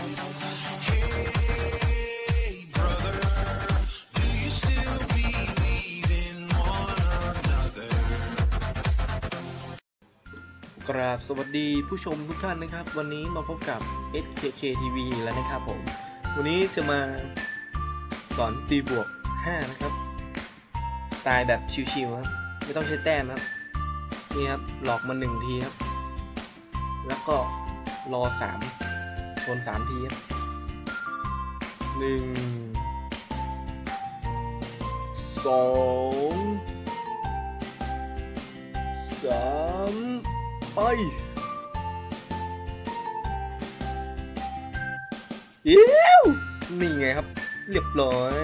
กราบสวัสดีผู้ชมทุกท่านนะครับ วันนี้มาพบกับ SKK TV แล้วนะครับผม วันนี้จะมาสอนตีบวก 5 นะครับ สไตล์แบบชิวๆครับ ไม่ต้องใช้แต้มครับ นี่ครับ หลอกมา 1 ทีครับ แล้วก็รอ 3 ชน3ทีครับหนึ่งสองสามไปเย้วนี่ไงครับ เรียบร้อย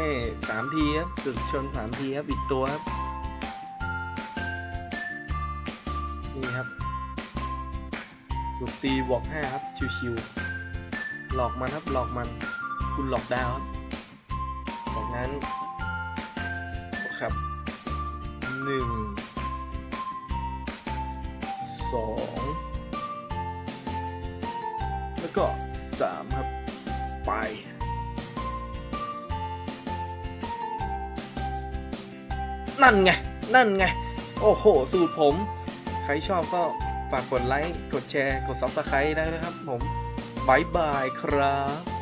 สามทีครับสุดชนสามทีครับ อีกตัวครับ นี่ครับ สุดตีบวกห้าครับ ชิวๆ หลอกมันครับหลอกมัน คุณหลอกดาวจากนั้นครับหนึ่งสองแล้วก็สามครับไปนั่นไง นั่นไง โอ้โห สูตรผม ใครชอบก็ฝากกดไลค์ กดแชร์ กดซับสไครต์ได้นะครับผม บายบายครับ